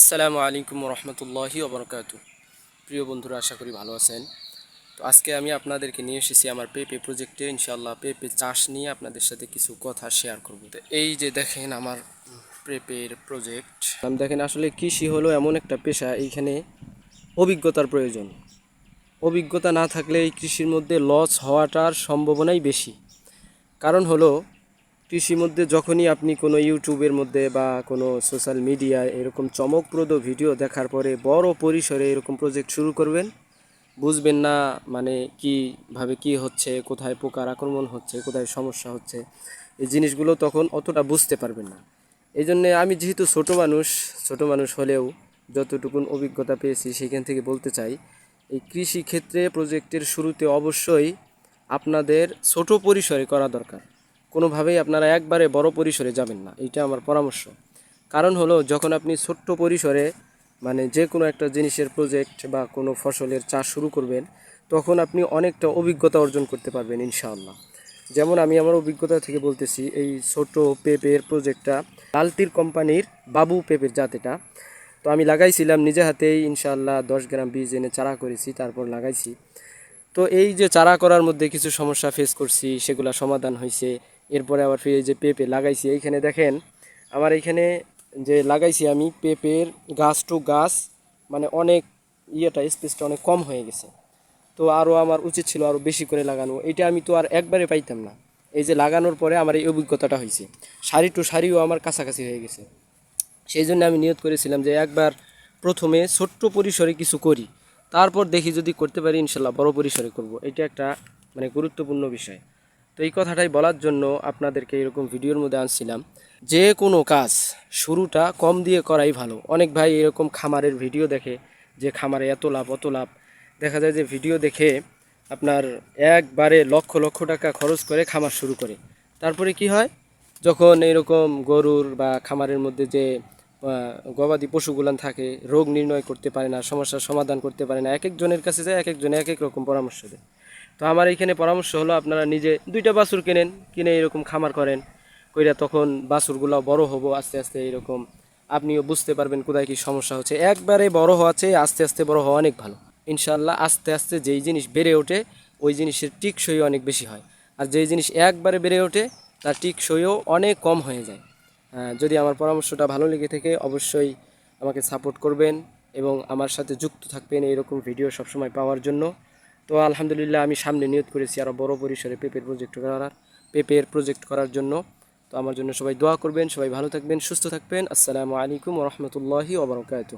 আসসালামু আলাইকুম রহমতুল্লাহি ওবরকাতু। প্রিয় বন্ধুরা, আশা করি ভালো আছেন। তো আজকে আমি আপনাদেরকে নিয়ে এসেছি আমার পেপে প্রজেক্টে ইনশাল্লাহ পেপে চাষ নিয়ে আপনাদের সাথে কিছু কথা শেয়ার করব। এই যে দেখেন আমার পেপের প্রজেক্ট আমি দেখেন, আসলে কৃষি হলো এমন একটা পেশা, এইখানে অভিজ্ঞতার প্রয়োজন। অভিজ্ঞতা না থাকলে এই কৃষির মধ্যে লস হওয়াটার সম্ভাবনাই বেশি। কারণ হলো কৃষির মধ্যে যখনই আপনি কোনো ইউটিউবের মধ্যে বা কোনো সোশ্যাল মিডিয়ায় এরকম চমকপ্রদ ভিডিও দেখার পরে বড় পরিসরে এরকম প্রজেক্ট শুরু করবেন, বুঝবেন না মানে কীভাবে কি হচ্ছে, কোথায় পোকার আক্রমণ হচ্ছে, কোথায় সমস্যা হচ্ছে, এই জিনিসগুলো তখন অতটা বুঝতে পারবেন না। এই জন্যে আমি যেহেতু ছোট মানুষ ছোট মানুষ হলেও যতটুকুন অভিজ্ঞতা পেয়েছি সেখান থেকে বলতে চাই, এই কৃষি ক্ষেত্রে প্রজেক্টের শুরুতে অবশ্যই আপনাদের ছোট পরিসরে করা দরকার। কোনোভাবেই আপনারা একবারে বড় পরিসরে যাবেন না, এইটা আমার পরামর্শ। কারণ হলো, যখন আপনি ছোট্ট পরিসরে মানে যে কোনো একটা জিনিসের প্রজেক্ট বা কোনো ফসলের চাষ শুরু করবেন, তখন আপনি অনেকটা অভিজ্ঞতা অর্জন করতে পারবেন, ইনশাআল্লাহ। যেমন আমি আমার অভিজ্ঞতা থেকে বলতেছি, এই ছোট পেঁপের প্রজেক্টটা লালতির কোম্পানির বাবু পেঁপের জাত এটা তো আমি লাগাইছিলাম নিজে হাতেই, ইনশাআল্লাহ দশ গ্রাম বীজ এনে চারা করেছি, তারপর লাগাইছি। তো এই যে চারা করার মধ্যে কিছু সমস্যা ফেস করছি, সেগুলো সমাধান হয়েছে এরপরে আবার ফিরে যে পেঁপে লাগাইছি, এইখানে দেখেন আমার এইখানে যে লাগাইছি আমি পেঁপের গাছ টু গাছ মানে অনেক ইয়েটা স্পেসটা অনেক কম হয়ে গেছে। তো আরও আমার উচিত ছিল আরও বেশি করে লাগানো। এটা আমি তো আর একবারে পাইতাম না। এই যে লাগানোর পরে আমার এই অভিজ্ঞতাটা হয়েছে। শাড়ি টু শাড়িও আমার কাছাকাছি হয়ে গেছে। সেই জন্য আমি নিয়ত করেছিলাম যে একবার প্রথমে ছোট্ট পরিসরে কিছু করি। তারপর দেখি যদি করতে পারি, ইনশাল্লাহ বড় পরিসরে করব। এটা একটা মানে গুরুত্বপূর্ণ বিষয়। তো এই কথাটাই বলার জন্য আপনাদেরকে এরকম ভিডিওর মধ্যে আনছিলাম। যে কোনো কাজ শুরুটা কম দিয়ে করাই ভালো। অনেক ভাই এরকম খামারের ভিডিও দেখে, যে খামারে এত লাভ, অত লাভ। দেখা যায় যে ভিডিও দেখে আপনার একবারে লক্ষ লক্ষ টাকা খরচ করে খামার শুরু করে। তারপরে কি হয়? যখন এরকম গরুর বা খামারের মধ্যে যে গবাদি পশুগুলান থাকে, রোগ নির্ণয় করতে পারে না, সমস্যার সমাধান করতে পারে না এক একজনের কাছে যায় এক একজনে এক এক রকম পরামর্শ দেয়। তো আমার এইখানে পরামর্শ হলো আপনারা নিজে দুইটা বাছুর কেনেন, কিনে এরকম খামার করেন, কইরা তখন বাছুরগুলো বড় হব, আস্তে আস্তে এরকম। আপনিও বুঝতে পারবেন কোথায় কি সমস্যা হচ্ছে। একবারে বড় হওয়া চেয়ে আস্তে আস্তে বড় হওয়া অনেক ভালো। ইনশাল্লাহ আস্তে আস্তে যেই জিনিস বেড়ে ওঠে, ওই জিনিসের টিকসই অনেক বেশি হয়। আর যেই জিনিস একবারে বেড়ে ওঠে, তার টিকসইও অনেক কম হয়ে যায়। যদি আমার পরামর্শটা ভালো লেগে থাকে, অবশ্যই আমাকে সাপোর্ট করবেন এবং আমার সাথে যুক্ত থাকবেন এইরকম ভিডিও সবসময় পাওয়ার জন্য। তো আলহামদুলিল্লাহ আমি সামনে নিয়োগ করেছি আরও বড় পরিসরে পেপের প্রজেক্ট করার পেপের প্রজেক্ট করার জন্য। তো আমার জন্য সবাই দোয়া করবেন, সবাই ভালো থাকবেন, সুস্থ থাকবেন। আসসালামু আলাইকুম রহমতুল্লাহি ওবরকাত